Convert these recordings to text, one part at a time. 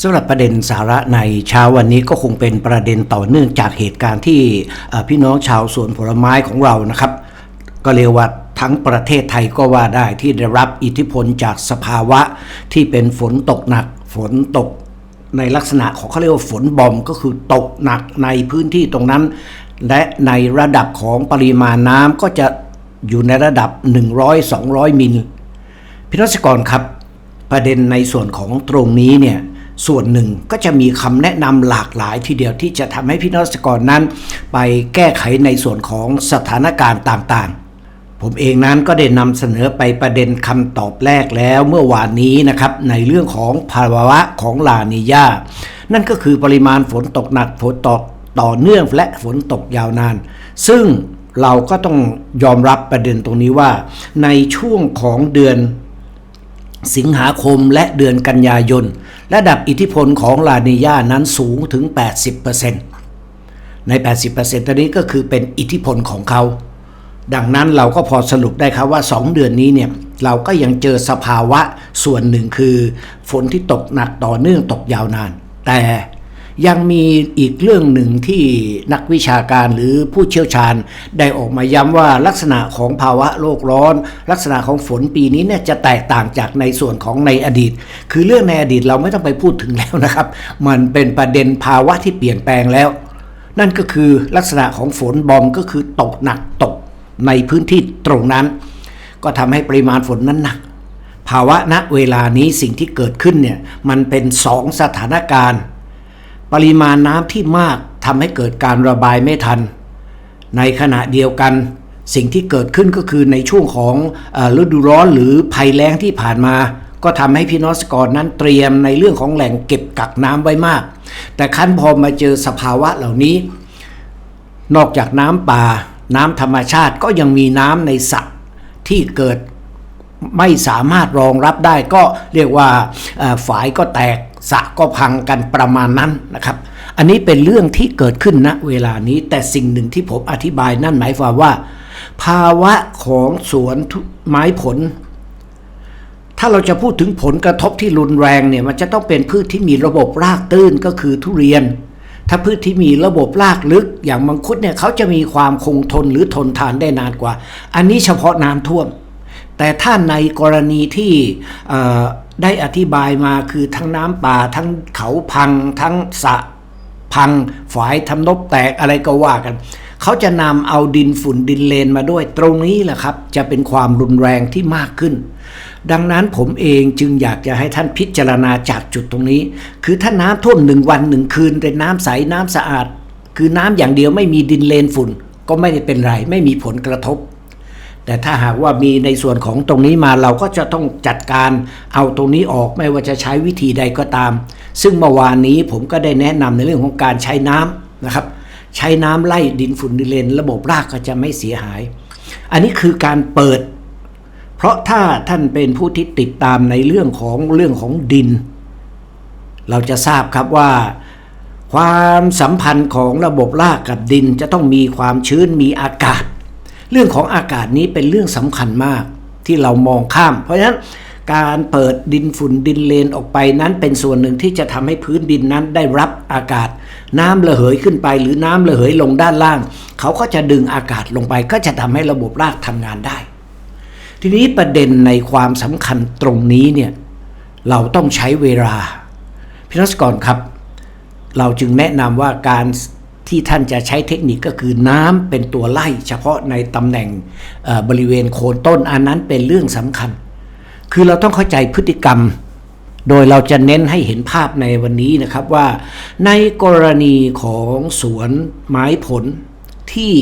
สำหรับประเด็นสาระในเช้าวันนี้ก็คงเป็นประเด็นต่อเนื่องจากเหตุการณ์ที่พี่น้องชาวสวนผลไม้ของเรานะครับ ก็เรียกว่าทั้งประเทศไทยก็ว่าได้ที่ได้รับอิทธิพลจากสภาวะที่เป็นฝนตกหนัก ฝนตกในลักษณะของเขาเรียกว่าฝนบอมก็คือตกหนักในพื้นที่ตรงนั้น และในระดับของปริมาณน้ำก็จะอยู่ในระดับ 100-200 มิลพี่รัศกรครับ ประเด็นในส่วนของตรงนี้เนี่ย ส่วนหนึ่งก็จะมีคำแนะนำหลากหลายทีเดียวที่จะทำให้พี่น้องเกษตรกรนั้น ไปแก้ไขในส่วนของสถานการณ์ต่างๆ ผมเองนั้นก็ได้นำเสนอไปประเด็นคำตอบแรกแล้วเมื่อวานนี้นะครับในเรื่องของภาวะของลานิยานั่นก็คือปริมาณฝนตกหนักฝนตกต่อเนื่องและฝนตกยาวนาน ซึ่งเราก็ต้องยอมรับประเด็นตรงนี้ว่า ในช่วงของเดือนสิงหาคมและเดือนกันยายน ระดับอิทธิพลของลานียานั้นสูงถึง 80%ใน 80%ตอนนี้ก็คือเป็นอิทธิพลของเขา ดังนั้นเราก็พอสรุปได้ครับว่า 2 เดือนนี้เนี่ยเราก็ยังเจอสภาวะส่วนหนึ่งคือ ฝนที่ตกหนักต่อเนื่องตกยาวนาน แต่ ยังมีอีกเรื่องหนึ่งที่นักวิชาการหรือผู้เชี่ยวชาญ ได้ออกมาย้ำว่าลักษณะของภาวะโลกร้อน ลักษณะของฝนปีนี้เนี่ยจะแตกต่างจากในส่วนของในอดีต คือเรื่องในอดีตเราไม่ต้องไปพูดถึงแล้วนะครับ มันเป็นประเด็นภาวะที่เปลี่ยนแปลงแล้ว นั่นก็คือลักษณะของฝนบอมก็คือตกหนักตกในพื้นที่ตรงนั้น ก็ทำให้ปริมาณฝนนั้นหนักภาวะณเวลานี้สิ่งที่เกิดขึ้นเนี่ยมันเป็นสองสถานการณ์ ปริมาณน้ำที่มากทำให้เกิดการระบายไม่ทัน ในขณะเดียวกัน สิ่งที่เกิดขึ้นก็คือในช่วงของฤดูร้อนหรือภัยแล้งที่ผ่านมา ก็ทำให้พี่น้องเกษตรนั้นเตรียมในเรื่องของแหล่งเก็บกักน้ำไว้มาก แต่ขั้นพอมาเจอสภาวะเหล่านี้ นอกจากน้ำป่า น้ำธรรมชาติก็ยังมีน้ำในสระที่เกิดไม่สามารถรองรับได้ก็เรียกว่าฝายก็แตก สะก็พังกันประมาณนั้นนะครับ อันนี้เป็นเรื่องที่เกิดขึ้นณเวลานี้ แต่สิ่งหนึ่งที่ผมอธิบายนั่นหมายความว่า ภาวะของสวนไม้ผล ถ้าเราจะพูดถึงผลกระทบที่รุนแรงเนี่ยมันจะต้องเป็นพืชที่มีระบบรากตื้นก็คือทุเรียน ถ้าพืชที่มีระบบรากลึก อย่างมังคุดเนี่ยเขาจะมีความคงทนหรือทนทานได้นานกว่า อันนี้เฉพาะน้ำท่วม แต่ถ้าในกรณีที่ ได้อธิบายมาคือทั้งน้ำป่าทั้งเขาพัง ทั้งสะพังฝายทำนบแตกอะไรก็ว่ากัน เขาจะนำเอาดินฝุ่นดินเลนมาด้วย ตรงนี้แหละครับ จะเป็นความรุนแรงที่มากขึ้น ดังนั้นผมเองจึงอยากจะให้ท่านพิจารณาจากจุดตรงนี้ คือถ้าน้ำท่วมหนึ่งวันหนึ่งคืนเป็นน้ำใสน้ำสะอาด คือน้ำอย่างเดียวไม่มีดินเลนฝุ่น ก็ไม่ได้เป็นไรไม่มีผลกระทบ แต่ถ้าหากว่ามีในส่วนของตรงนี้มาเราก็จะต้องจัดการเอาตรงนี้ออกไม่ว่าจะใช้วิธีใดก็ตาม ซึ่งเมื่อวานนี้ผมก็ได้แนะนำในเรื่องของการใช้น้ำนะครับ ใช้น้ำไล่ดินฝุ่นดินเลน ระบบรากก็จะไม่เสียหาย อันนี้คือการเปิด เพราะถ้าท่านเป็นผู้ที่ติดตามในเรื่องของเรื่องของดิน เราจะทราบครับว่าความสัมพันธ์ของระบบรากกับดินจะต้องมีความชื้นมีอากาศ เรื่องของอากาศนี้เป็นเรื่องสำคัญมากที่เรามองข้าม เพราะฉะนั้นการเปิดดินฝุ่นดินเลนออกไปนั้นเป็นส่วนหนึ่งที่จะทำให้พื้นดินนั้นได้รับอากาศ น้ำระเหยขึ้นไป หรือน้ำระเหยลงด้านล่าง เขาก็จะดึงอากาศลงไป ก็จะทำให้ระบบรากทำงานได้ ทีนี้ประเด็นในความสำคัญตรงนี้เนี่ยเราต้องใช้เวลาพี่นักกรครับ เราจึงแนะนำว่าการ ที่ท่านจะใช้เทคนิคก็คือน้ำเป็นตัวไล่เฉพาะในตำแหน่งบริเวณโคนต้นอันนั้นเป็นเรื่องสำคัญ คือเราต้องเข้าใจพฤติกรรม โดยเราจะเน้นให้เห็นภาพในวันนี้นะครับว่าในกรณีของสวนไม้ผลที่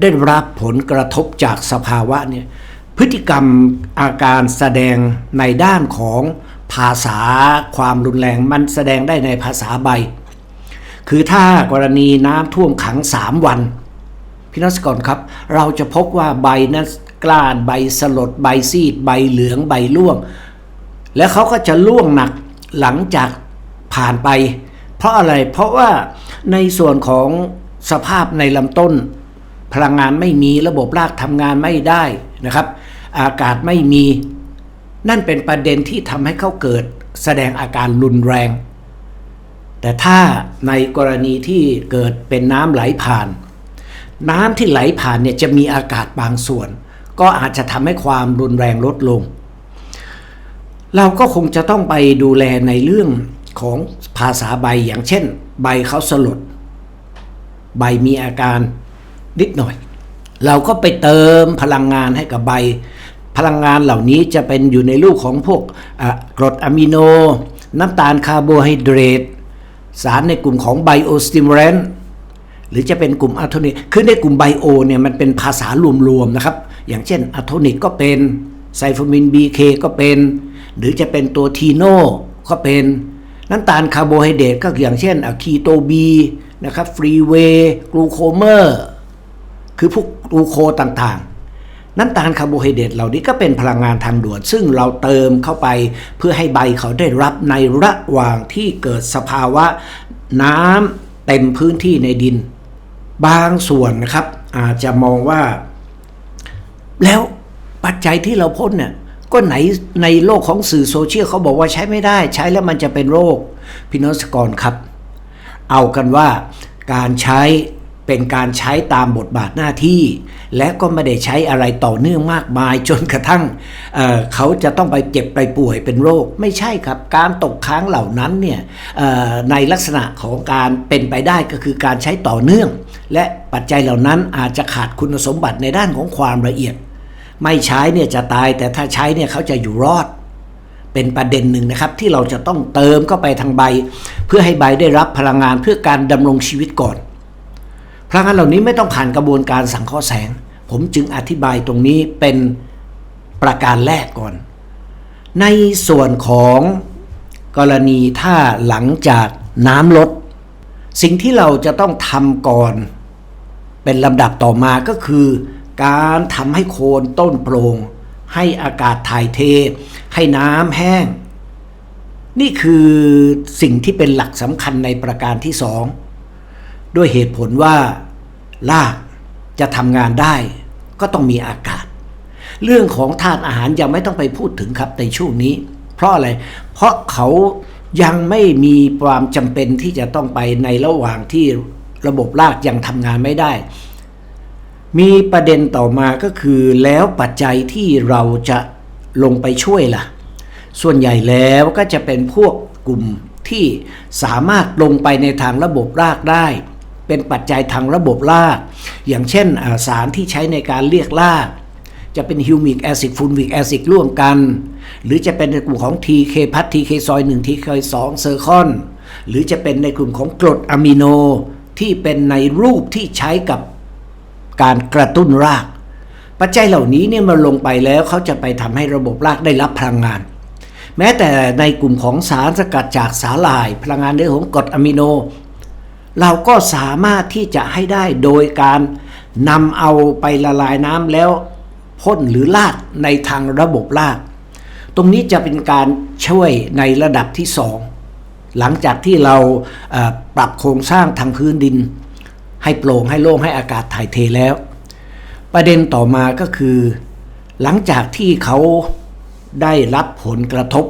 ได้รับผลกระทบจากสภาวะเนี่ยพฤติกรรมอาการแสดงในด้านของภาษาความรุนแรงมันแสดงได้ในภาษาใบ คือถ้ากรณีน้ำท่วมขัง 3 วัน พี่นักสกรครับ เราจะพบว่าใบนั้นกล้านใบสลดใบซีด ใบเหลืองใบร่วง แล้วเขาก็จะล่วงหนักหลังจากผ่านไป เพราะอะไรเพราะว่าในส่วนของสภาพในลำต้น พลังงานไม่มีระบบรากทำงานไม่ได้นะครับ อากาศไม่มี นั่นเป็นประเด็นที่ทำให้เขาเกิดแสดงอาการรุนแรง แต่ถ้าในกรณีที่เกิดเป็นน้ำไหลผ่าน น้ำที่ไหลผ่านเนี่ยจะมีอากาศบางส่วน ก็อาจจะทำให้ความรุนแรงลดลง เราก็คงจะต้องไปดูแลในเรื่องของภาษาใบอย่างเช่น ใบเขาสลด ใบมีอาการนิดหน่อย เราก็ไปเติมพลังงานให้กับใบ พลังงานเหล่านี้จะเป็นอยู่ในรูปของพวกกรดอะมิโน น้ำตาลคาร์โบไฮเดรต สารในกลุ่มของไบโอสติมูเลนหรือจะเป็นกลุ่มอะโทนิกคือในกลุ่มไบโอเนี่ยมันเป็นภาษารวมๆนะครับ อย่างเช่นอะโทนิกก็เป็นไซโฟมิน BK ก็เป็น หรือจะเป็นตัวทีโนก็เป็นน้ำตาลคาร์โบไฮเดรตก็อย่างเช่นอะคีโตบีนะครับฟรีเวย์กลูโคเมอร์ คือพวกกลูโคต่างๆ น้ำตาลคาร์โบไฮเดรตเหล่านี้ก็เป็นพลังงานทางด่วน ซึ่งเราเติมเข้าไปเพื่อให้ใบเขาได้รับในระหว่างที่เกิดสภาวะน้ำเต็มพื้นที่ในดิน บางส่วนนะครับอาจจะมองว่า แล้วปัจจัยที่เราพ้นเนี่ยก็ไหนในโลกของสื่อโซเชียลเขาบอกว่าใช้ไม่ได้ ใช้แล้วมันจะเป็นโรคพี่น้อสกรครับ เอากันว่าการใช้ เป็นการใช้ตามบทบาทหน้าที่ และก็ไม่ได้ใช้อะไรต่อเนื่องมากมาย จนกระทั่งเเขาจะต้องไปเจ็บไปป่วยเป็นโรค ไม่ใช่ครับ การตกค้างเหล่านั้นเนี่ยในลักษณะของการเป็นไปได้ก็คือการใช้ต่อเนื่อง และปัจจัยเหล่านั้นอาจจะขาดคุณสมบัติในด้านของความละเอียด ไม่ใช้เนี่ยจะตายแต่ถ้าใช้เนี่ยเขาจะอยู่รอด เป็นประเด็นหนึ่งนะครับที่เราจะต้องเติมเข้าไปทางใบ เพื่อให้ใบได้รับพลังงานเพื่อการดำรงชีวิตก่อน พลังงานเหล่านี้ไม่ต้องผ่านกระบวนการสังเคราะห์แสง ผมจึงอธิบายตรงนี้เป็นประการแรกก่อน ในส่วนของกรณีถ้าหลังจากน้ำลด สิ่งที่เราจะต้องทำก่อน เป็นลำดับต่อมาก็คือ การทำให้โคนต้นโปร่งให้อากาศถ่ายเท ให้น้ำแห้ง นี่คือสิ่งที่เป็นหลักสำคัญในประการที่สอง ด้วยเหตุผลว่าลากจะทำงานได้ก็ต้องมีอากาศ เรื่องของธาตุอาหารยังไม่ต้องไปพูดถึงครับในช่วงนี้ เพราะอะไร เพราะเขายังไม่มีความจำเป็นที่จะต้องไปในระหว่างที่ระบบรากยังทำงานไม่ได้ มีประเด็นต่อมาก็คือแล้วปัจจัยที่เราจะลงไปช่วยล่ะ ส่วนใหญ่แล้วก็จะเป็นพวกกลุ่มที่สามารถลงไปในทางระบบรากได้ เป็นปัจจัยทางระบบราก อย่างเช่นสารที่ใช้ในการเรียกราก จะเป็นฮิวมิกแอซิดฟูมิกแอซิดร่วมกัน หรือจะเป็นในกลุ่มของ TK พัท TK ซอย1 TK 2เซอร์คอนหรือจะเป็นในกลุ่มของกรดอะมิโนที่เป็นในรูปที่ใช้กับการกระตุ้นราก ปัจจัยเหล่านี้เนี่ยมันลงไปแล้วเขาจะไปทำให้ระบบรากได้รับพลังงาน แม้แต่ในกลุ่มของสารสกัดจากสาหร่าย พลังงานในของกรดอะมิโน เราก็สามารถที่จะให้ได้โดยการนำเอาไปละลายน้ำแล้วพ่นหรือลาดในทางระบบรากตรงนี้จะเป็นการช่วยในระดับที่สองหลังจากที่เราปรับโครงสร้างทางพื้นดิน ให้โปร่งให้โล่งให้อากาศถ่ายเทแล้ว ประเด็นต่อมาก็คือ หลังจากที่เขาได้รับผลกระทบ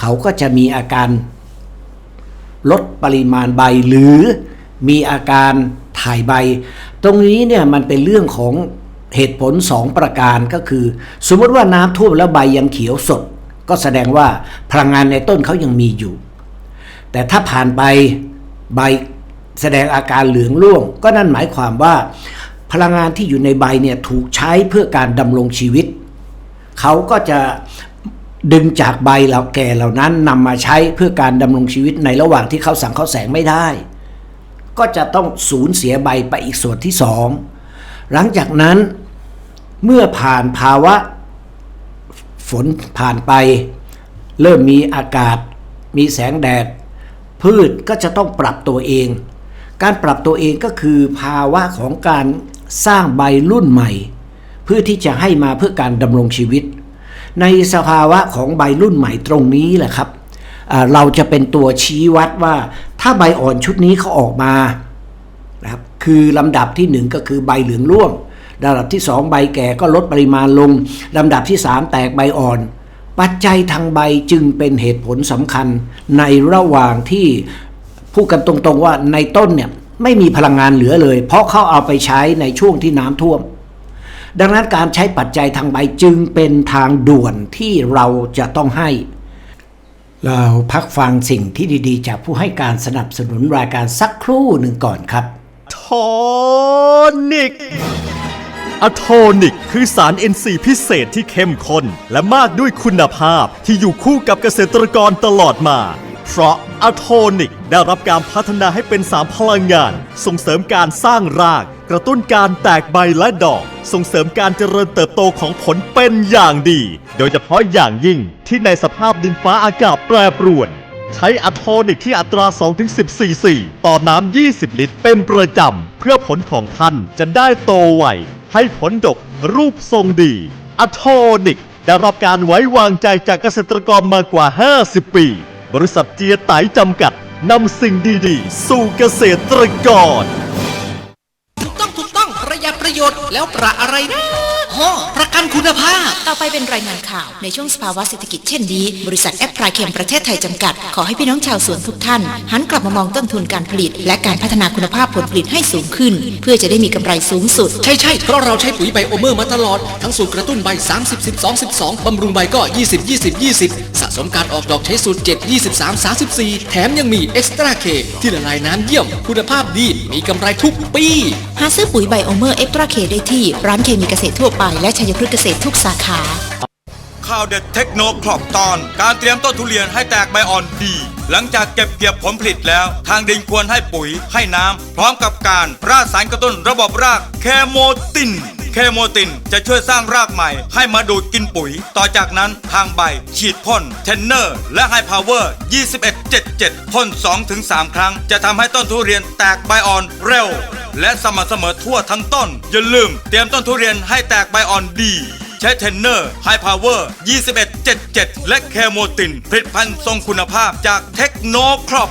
เขาก็จะมีอาการ ลดปริมาณใบหรือมีอาการถ่ายใบ ตรงนี้เนี่ยมันเป็นเรื่องของเหตุผลสองประการก็คือ สมมติว่าน้ำท่วมแล้วใบยังเขียวสด ก็แสดงว่าพลังงานในต้นเขายังมีอยู่ แต่ถ้าผ่านไปใบแสดงอาการเหลืองร่วง ก็นั่นหมายความว่า พลังงานที่อยู่ในใบเนี่ยถูกใช้เพื่อการดำรงชีวิต เขาก็จะ ดึงจากใบเหล่าแก่เหล่านั้นนำมาใช้เพื่อการดำรงชีวิตในระหว่างที่เขาสั่งเขาแสงไม่ได้ ก็จะต้องสูญเสียใบไปอีกส่วนที่สองหลังจากนั้นเมื่อผ่านภาวะฝนผ่านไป เริ่มมีอากาศ มีแสงแดด พืชก็จะต้องปรับตัวเอง การปรับตัวเองก็คือภาวะของการสร้างใบรุ่นใหม่ เพื่อที่จะให้มาเพื่อการดำรงชีวิต ในสภาวะของใบรุ่นใหม่ตรงนี้แหละครับ เราจะเป็นตัวชี้วัดว่าถ้าใบอ่อนชุดนี้เขาออกมานะครับคือลำดับที่ 1 ก็คือใบเหลืองร่วงลำดับที่ 2 ใบแก่ก็ลดปริมาณลงลำดับที่ 3 แตกใบอ่อน ปัจจัยทางใบจึงเป็นเหตุผลสำคัญในระหว่างที่พูดกันตรงๆว่าในต้นเนี่ยไม่มีพลังงานเหลือเลย เพราะเขาเอาไปใช้ในช่วงที่น้ำท่วม ดังนั้นการใช้ปัจจัยทางใบจึงเป็นทางด่วนที่เราจะต้องให้ เราพักฟังสิ่งที่ดีๆ จากผู้ให้การสนับสนุนรายการสักครู่หนึ่งก่อนครับโทนิกอะโทนิกคือสาร NC พิเศษที่เข้มข้นและมากด้วยคุณภาพที่อยู่คู่กับเกษตรกรตลอดมา เพราะอะโทนิกได้รับการพัฒนาให้เป็นสารพลังงาน ส่งเสริมการสร้างราก กระตุ้นการแตกใบและดอก ส่งเสริมการเจริญเติบโตของผลเป็นอย่างดี โดยเฉพาะอย่างยิ่งที่ในสภาพดินฟ้าอากาศแปรปรวน ใช้อะโทนิกที่อัตรา 2-10ซีซีต่อน้ำ 20 ลิตร เป็นประจำ เพื่อผลของท่านจะได้โตไว ให้ผลดกรูปทรงดีอะโทนิกได้รับการไว้วางใจจากเกษตรกรมากว่า 50 ปี บริษัทเจียไตจำกัดนำสิ่งดีๆ สู่เกษตรกร ประโยชน์แล้วประอะไรนะ ฮอประกันคุณภาพ ต่อไปเป็นรายงานข่าวในช่วงสภาวะเศรษฐกิจเช่นนี้ บริษัทแอปพลายเคมประเทศไทยจำกัด ขอให้พี่น้องชาวสวนทุกท่าน หันกลับมามองต้นทุนการผลิต และการพัฒนาคุณภาพผลผลิตให้สูงขึ้น เพื่อจะได้มีกำไรสูงสุด ใช่ใช่เพราะเราใช้ปุ๋ยไบโอเมอร์มาตลอด ทั้งสูตรกระตุ้นใบ 30 12 12บำรุงใบก็ 20 20 20 สะสมการออกดอกใช้สูตร 7 23 34 แถมยังมีเอ็กซ์ตร้าเคที่ละลายน้ำเยี่ยม คุณภาพดีมีกำไรทุกปี หาซื้อปุ๋ยไบโอเมอร์เอ็กตร้าเคได้ที่ร้านเคมีเกษตรทั่วไปและชัยพฤกษ์เกษตรทุกสาขา ข่าวเด็ดเทคโนครอบตอน การเตรียมต้นทุเรียนให้แตกใบอ่อนดี หลังจากเก็บเกี่ยวผลผลิตแล้ว ทางดินควรให้ปุ๋ยให้น้ำ พร้อมกับการราดสารกระตุ้นระบบรากแคโมตินแคโมตินจะช่วยสร้างรากใหม่ให้มาดูดกินปุ๋ย ต่อจากนั้นทางใบ ฉีดพ่นเทนเนอร์ และไฮพาวเวอร์ 77พ่น2-3ครั้ง จะทำให้ต้นทุเรียนแตกใบอ่อนเร็ว และสม่ำเสมอทั่วทั้งต้น อย่าลืมเตรียมต้นทุเรียนให้แตกใบอ่อนดี ใช้เทนเนอร์ไฮพาวเวอร์2177 และแคโมตินผลิตภัณฑ์ทรงคุณภาพจากเทคโนครอป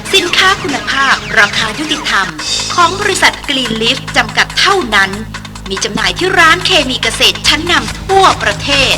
สินค้าคุณภาพราคายุติธรรม ของบริษัทกรีนลิฟจำกัดเท่านั้น มีจำหน่ายที่ร้านเคมีเกษตรชั้นนำทั่วประเทศ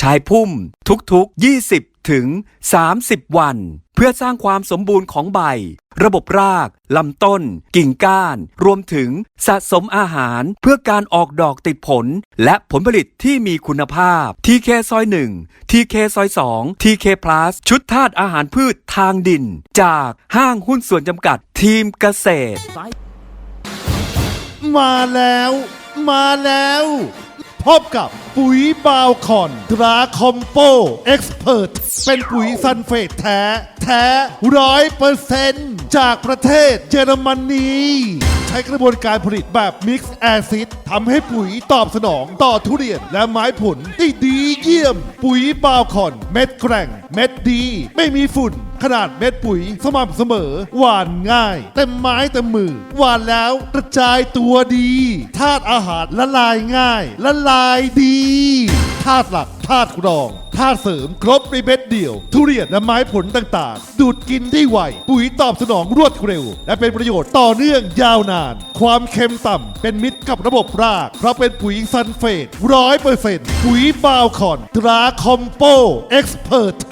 ชายพุ่ม ทุกๆ 20 ถึง 30 วัน เพื่อสร้างความสมบูรณ์ของใบ ระบบรากลำต้น กิ่งก้าน รวมถึงสะสมอาหารเพื่อการออกดอกติดผล และผลผลิตที่มีคุณภาพ TK ซอย1 TK ซอย2 TK Plus ชุดธาตุอาหารพืชทางดิน จากห้างหุ้นส่วนจำกัดทีมเกษตร มาแล้ว มาแล้ว พบกับปุ๋ยบาวคอนตราคอมโปเอ็กซ์เพรสเป็นปุ๋ยซันเฟตแท้ แท้ร้อยเปอร์เซนต์จากประเทศเยอรมนีใช้กระบวนการผลิตแบบมิกซ์แอซิดทำให้ปุ๋ยตอบสนองต่อทุเรียนและไม้ผลได้ดีเยี่ยม ปุ๋ยบาวคอนเม็ดแกร่ง เม็ดดี ไม่มีฝุ่น ขนาดเม็ดปุ๋ย สม่ำเสมอ หวานง่าย เต็มไม้เต็มมือ หวานแล้วกระจายตัวดีธาตุอาหารละลายง่าย ละลายดีธาตุหลักธาตุรองธาตุเสริมครบในเม็ดเดียว ทุเรียนและไม้ผลต่างๆ ดูดกินได้ไว ปุ๋ยตอบสนองรวดเร็ว และเป็นประโยชน์ต่อเนื่องยาวนาน ความเค็มต่ำเป็นมิตรกับระบบราก เพราะเป็นปุ๋ยซันเฟตร้อยเปอร์เซ็นต์ปุ๋ยบาวคอนตราคอมโปเอ็กซ์เพรส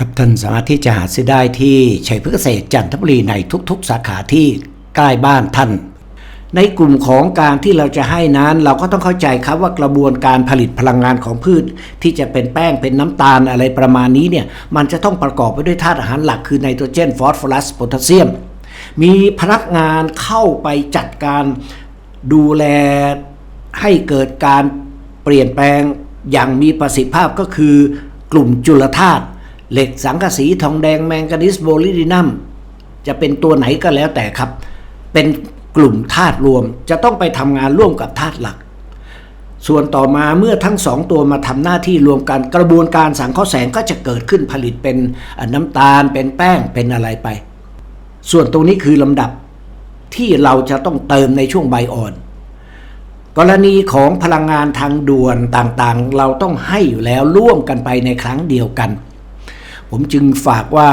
ครับท่านสามารถที่จะหาซื้อได้ที่ชัยพฤกษเกษตรจันทบุรีในทุกๆ สาขาที่ใกล้บ้านท่าน ในกลุ่มของการที่เราจะให้นั้น เราก็ต้องเข้าใจครับว่ากระบวนการผลิตพลังงานของพืช ที่จะเป็นแป้งเป็นน้ำตาลอะไรประมาณนี้เนี่ยมันจะต้องประกอบไปด้วยธาตุอาหารหลักคือไนโตรเจนฟอสฟอรัสโพแทสเซียม มีพนักงานเข้าไปจัดการดูแลให้เกิดการเปลี่ยนแปลงอย่างมีประสิทธิภาพก็คือกลุ่มจุลธาตุ เหล็กสังกะสีทองแดงแมงกานิสโบลิดินัมจะเป็นตัวไหนก็แล้วแต่ครับ เป็นกลุ่มธาตุรวมจะต้องไปทำงานร่วมกับธาตุหลัก ส่วนต่อมาเมื่อทั้งสองตัวมาทำหน้าที่รวมกันกระบวนการสังเคราะห์แสงก็จะเกิดขึ้นผลิตเป็นน้ำตาล เป็นแป้งเป็นอะไรไป ส่วนตรงนี้คือลำดับที่เราจะต้องเติมในช่วงใบอ่อน กรณีของพลังงานทางด่วนต่างๆ เราต้องให้อยู่แล้วร่วมกันไปในครั้งเดียวกัน ผมจึงฝากว่า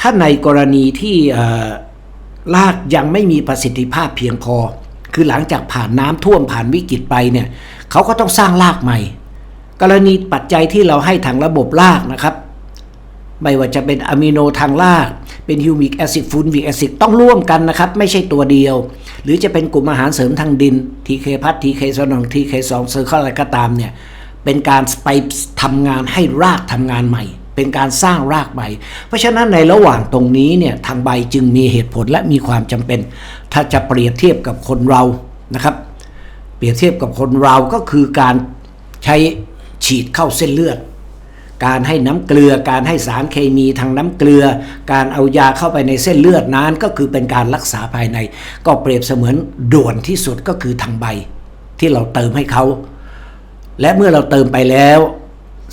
ถ้าในกรณีที่เอ่อรากยังไม่มีประสิทธิภาพเพียงพอ คือหลังจากผ่านน้ำท่วมผ่านวิกฤตไปเนี่ยเขาก็ต้องสร้างรากใหม่ กรณีปัจจัยที่เราให้ทางระบบรากนะครับ ไม่ว่าจะเป็นอะมิโนทางราก เป็นฮิวมิกแอซิดฟูลวิกแอซิดต้องร่วมกันนะครับ ไม่ใช่ตัวเดียว หรือจะเป็นกลุ่มอาหารเสริมทางดินทีเคพัททีเคสนองทีเคสองเซอร์เข้าอะไรก็ตามเนี่ยเป็นการไปทำงานให้รากทำงานใหม่ เป็นการสร้างรากใหม่เพราะฉะนั้นในระหว่างตรงนี้เนี่ยทางใบจึงมีเหตุผลและมีความจำเป็น ถ้าจะเปรียบเทียบกับคนเรานะครับ เปรียบเทียบกับคนเราก็คือการใช้ฉีดเข้าเส้นเลือด การให้น้ำเกลือ การให้สารเคมีทางน้ำเกลือ การเอายาเข้าไปในเส้นเลือดนั้นก็คือเป็นการรักษาภายใน ก็เปรียบเสมือนด่วนที่สุดก็คือทางใบ ที่เราเติมให้เขา และเมื่อเราเติมไปแล้ว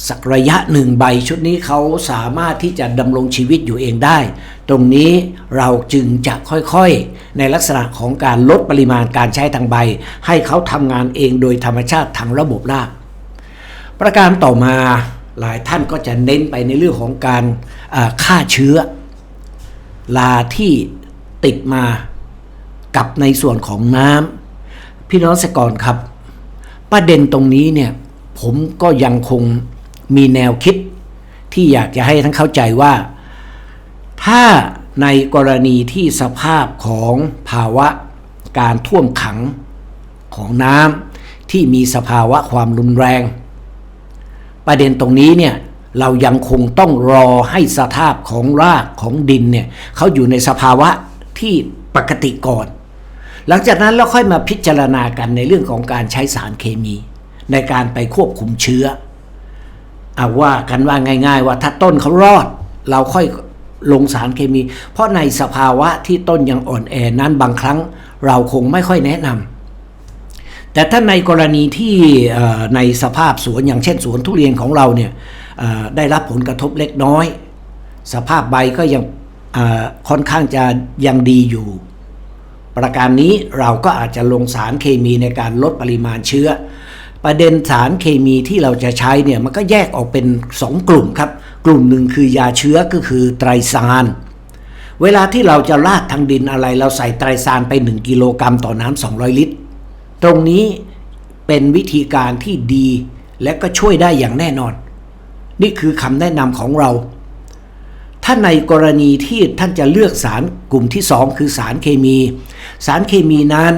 สักระยะหนึ่งใบชุดนี้เขาสามารถที่จะดำรงชีวิตอยู่เองได้ ตรงนี้เราจึงจะค่อยๆ ในลักษณะของการลดปริมาณการใช้ทางใบ ให้เขาทำงานเองโดยธรรมชาติทางระบบราก ประการต่อมาหลายท่านก็จะเน้นไปในเรื่องของการฆ่าเชื้อ ลาที่ติดมากับในส่วนของน้ำพี่น้องเกษตรกรครับ ประเด็นตรงนี้เนี่ยผมก็ยังคง มีแนวคิดที่อยากจะให้ท่านเข้าใจว่า ถ้าในกรณีที่สภาพของภาวะการท่วมขังของน้ำที่มีสภาวะความรุนแรง ประเด็นตรงนี้เนี่ยเรายังคงต้องรอให้สภาพของรากของดินเนี่ยเขาอยู่ในสภาวะที่ปกติก่อน หลังจากนั้นเราค่อยมาพิจารณากันในเรื่องของการใช้สารเคมี ในการไปควบคุมเชื้อ เอาว่ากันว่าง่าย ๆ ว่าถ้าต้นเขารอด เราค่อยลงสารเคมี เพราะในสภาวะที่ต้นยังอ่อนแอนั้นบางครั้งเราคงไม่ค่อยแนะนำแต่ถ้าในกรณีที่ในสภาพสวนอย่างเช่นสวนทุเรียนของเราเนี่ยได้รับผลกระทบเล็กน้อย สภาพใบก็ยังค่อนข้างจะยังดีอยู่ ประการนี้เราก็อาจจะลงสารเคมีในการลดปริมาณเชื้อ ประเด็นสารเคมีที่เราจะใช้เนี่ยมันก็แยกออกเป็น 2 กลุ่มครับ กลุ่มหนึ่งคือยาเชื้อก็คือไตรซานเวลาที่เราจะราดทางดินอะไร เราใส่ไตรซานไป 1 กิโลกรัมต่อน้ำ200 ลิตร ตรงนี้เป็นวิธีการที่ดีและก็ช่วยได้อย่างแน่นอน นี่คือคำแนะนำของเรา ถ้าในกรณีที่ท่านจะเลือกสารกลุ่มที่ 2 คือสารเคมี สารเคมีนั้น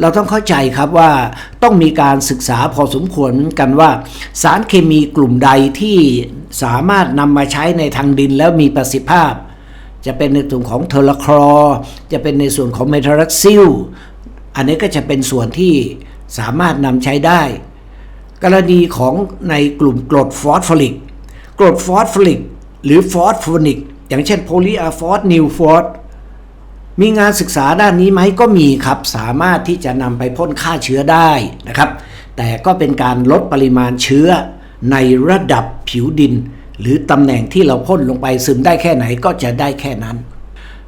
เราต้องเข้าใจครับว่าต้องมีการศึกษาพอสมควรเหมือนกันว่า สารเคมีกลุ่มใดที่สามารถนำมาใช้ในทางดินแล้วมีประสิทธิภาพ จะเป็นในส่วนของเทอร์คลอร์จะเป็นในส่วนของเมทารักซิลอันนี้ก็จะเป็นส่วนที่สามารถนำใช้ได้ กรณีของในกลุ่มกรดฟอสฟอริกกรดฟอสฟอริกหรือฟอสโฟนิกอย่างเช่นโพลีอะฟอสนิวฟอส มีงานศึกษาด้านนี้ไหมก็มีครับ สามารถที่จะนำไปพ่นฆ่าเชื้อได้นะครับ แต่ก็เป็นการลดปริมาณเชื้อในระดับผิวดิน หรือตำแหน่งที่เราพ่นลงไปซึมได้แค่ไหนก็จะได้แค่นั้น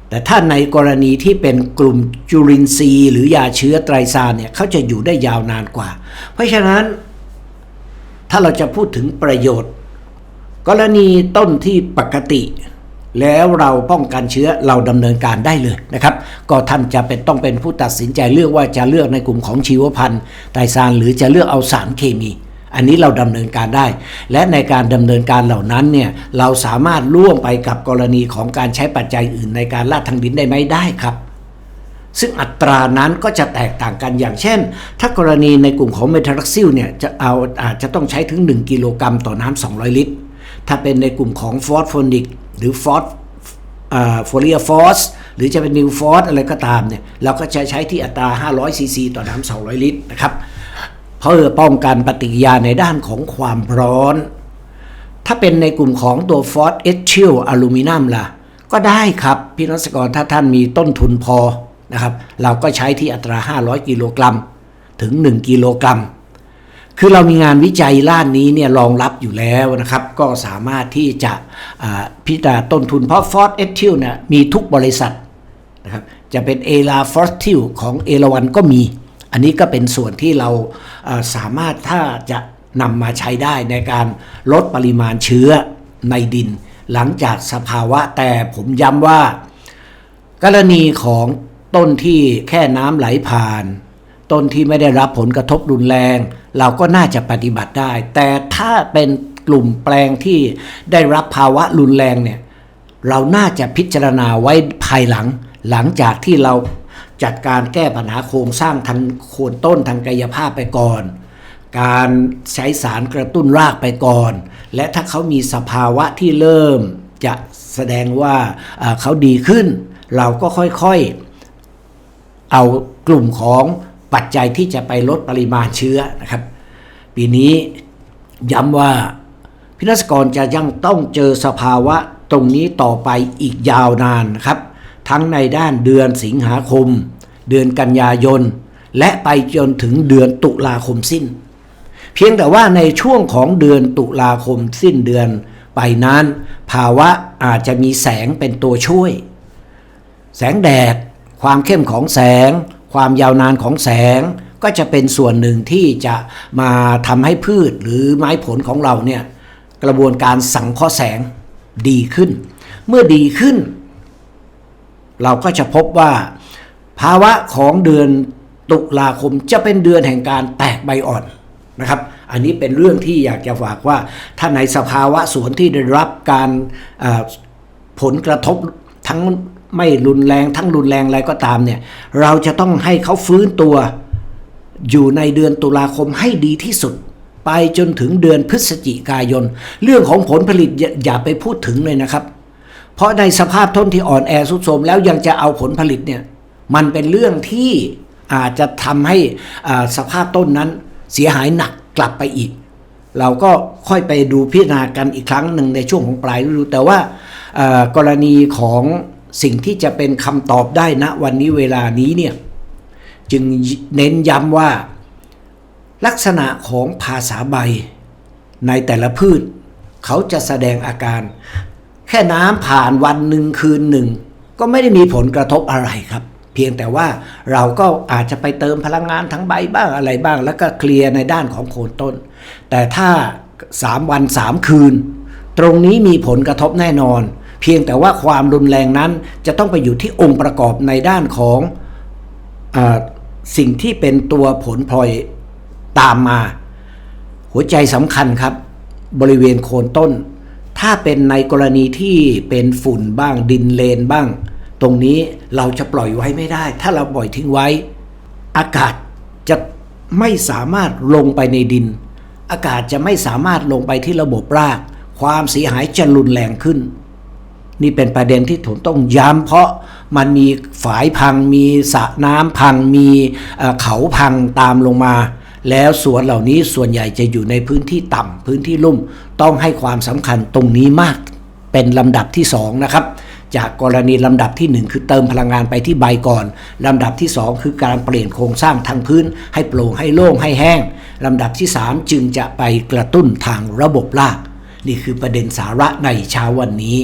แต่ถ้าในกรณีที่เป็นกลุ่มจุลินทรีย์หรือยาเชื้อไตรซานเนี่ยเขาจะอยู่ได้ยาวนานกว่า เพราะฉะนั้น ถ้าเราจะพูดถึงประโยชน์ กรณีต้นที่ปกติ แล้วเราป้องกันเชื้อเราดำเนินการได้เลยนะครับ ก็ท่านจะเป็นต้องเป็นผู้ตัดสินใจเลือกว่าจะเลือกในกลุ่มของชีวพันธุ์ไตรซานหรือจะเลือกเอาสารเคมี อันนี้เราดำเนินการได้ และในการดำเนินการเหล่านั้นเนี่ยเราสามารถร่วมไปกับกรณีของการใช้ปัจจัยอื่นในการลาดทางดินได้ไหมได้ครับซึ่งอัตรานั้นก็จะแตกต่างกันอย่างเช่น ถ้ากรณีในกลุ่มของเมทารักซิลเนี่ยจะเอาอาจจะต้องใช้ถึง 1 กิโลกรัมต่อน้ำ200 ลิตร ถ้าเป็นในกลุ่มของฟอสโฟนิกหรือฟอสโฟเลียฟอสหรือจะเป็นนิวฟอสอะไรก็ตามเนี่ยเราก็จะใช้ที่อัตรา 500ซีซีต่อน้ำ200 ลิตรนะครับ เพื่อป้องกันปฏิกิริยาในด้านของความร้อน ถ้าเป็นในกลุ่มของตัวฟอสเอชิลอลูมิเนียมล่ะ ก็ได้ครับพี่นักกรถ้าท่านมีต้นทุนพอนะครับ เราก็ใช้ที่อัตรา 500 กิโลกรัมถึง 1 กิโลกรัม คือเรามีงานวิจัยล้านนี้เนี่ยรองรับอยู่แล้วนะครับ ก็สามารถที่จะพิจารณาต้นทุนเพราะฟอสเอทิลเนี่ยมีทุกบริษัทนะครับจะเป็นเอลาฟอสทิลของเอราวันก็มี อันนี้ก็เป็นส่วนที่เราสามารถถ้าจะนำมาใช้ได้ในการลดปริมาณเชื้อในดิน หลังจากสภาวะแต่ผมย้ำว่า กรณีของต้นที่แค่น้ำไหลผ่าน ต้นที่ไม่ได้รับผลกระทบรุนแรง เราก็น่าจะปฏิบัติได้ แต่ถ้าเป็นกลุ่มแปลงที่ได้รับภาวะรุนแรงเนี่ยเราน่าจะพิจารณาไว้ภายหลัง หลังจากที่เราจัดการแก้ปัญหาโครงสร้างทางโคนต้นทางกายภาพไปก่อน การใช้สารกระตุ้นรากไปก่อน และถ้าเขามีสภาวะที่เริ่มจะแสดงว่าเอ่อเขาดีขึ้น เราก็ค่อยๆ เอากลุ่มของ ปัจจัยที่จะไปลดปริมาณเชื้อนะครับ ปีนี้ย้ำว่าพินักกรจะยังต้องเจอสภาวะตรงนี้ต่อไปอีกยาวนานนะครับ ทั้งในด้านเดือนสิงหาคม เดือนกันยายน และไปจนถึงเดือนตุลาคมสิ้น เพียงแต่ว่าในช่วงของเดือนตุลาคมสิ้นเดือนไปนั้น ภาวะอาจจะมีแสงเป็นตัวช่วย แสงแดด ความเข้มของแสง ความยาวนานของแสงก็จะเป็นส่วนหนึ่งที่จะมาทำให้พืชหรือไม้ผลของเราเนี่ยกระบวนการสังเคราะห์แสงดีขึ้น เมื่อดีขึ้น เราก็จะพบว่า ภาวะของเดือนตุลาคมจะเป็นเดือนแห่งการแตกใบอ่อนนะครับ อันนี้เป็นเรื่องที่อยากจะฝากว่า ถ้าในสภาวะสวนที่ได้รับการผลกระทบทั้ง ไม่รุนแรงทั้งรุนแรงอะไรก็ตามเนี่ย เราจะต้องให้เขาฟื้นตัว อยู่ในเดือนตุลาคมให้ดีที่สุด ไปจนถึงเดือนพฤศจิกายน เรื่องของผลผลิตอย่าไปพูดถึงเลยนะครับ เพราะในสภาพต้นที่อ่อนแอสุดโทมแล้วยังจะเอาผลผลิตเนี่ยมันเป็นเรื่องที่อาจจะทำให้สภาพต้นนั้นเสียหายหนักกลับไปอีก เราก็ค่อยไปดูพิจารณากันอีกครั้งหนึ่งในช่วงของปลายฤดูแต่ว่ากรณีของ สิ่งที่จะเป็นคำตอบได้ณวันนี้เวลานี้เนี่ยจึงเน้นย้ำว่าลักษณะของภาษาใบในแต่ละพืช เขาจะแสดงอาการ แค่น้ำผ่านวันหนึ่งคืนหนึ่ง ก็ไม่ได้มีผลกระทบอะไรครับ เพียงแต่ว่าเราก็อาจจะไปเติมพลังงานทั้งใบบ้างอะไรบ้าง แล้วก็เคลียร์ในด้านของโคนต้น แต่ถ้า 3 วัน 3 คืน ตรงนี้มีผลกระทบแน่นอน เพียงแต่ว่าความรุนแรงนั้นจะต้องไปอยู่ที่องค์ประกอบในด้านของอสิ่งที่เป็นตัวผลพลอยตามมา หัวใจสำคัญครับ บริเวณโคนต้น ถ้าเป็นในกรณีที่เป็นฝุ่นบ้างดินเลนบ้าง ตรงนี้เราจะปล่อยไว้ไม่ได้ ถ้าเราปล่อยทิ้งไว้ อากาศจะไม่สามารถลงไปในดิน อากาศจะไม่สามารถลงไปที่ระบบราก ความเสียหายจะรุนแรงขึ้น นี่เป็นประเด็นที่ผมต้องย้ำเพราะมันมีฝายพังมีสระน้ำพังมีเขาพังตามลงมา แล้วสวนเหล่านี้ส่วนใหญ่จะอยู่ในพื้นที่ต่ำพื้นที่ลุ่มต้องให้ความสำคัญตรงนี้มาก เป็นลำดับที่สองนะครับจากกรณีลำดับที่หนึ่งคือเติมพลังงานไปที่ใบก่อน ลำดับที่สองคือการเปลี่ยนโครงสร้างทางพื้น ให้โปร่งให้โล่งให้แห้ง ลำดับที่สามจึงจะไปกระตุ้นทางระบบราก นี่คือประเด็นสาระในเช้าวันนี้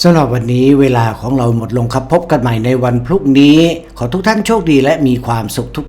สำหรับวันนี้เวลาของเราหมดลงครับพบกันใหม่ในวันพรุ่งนี้ ขอทุกท่านโชคดีและมีความสุขทุก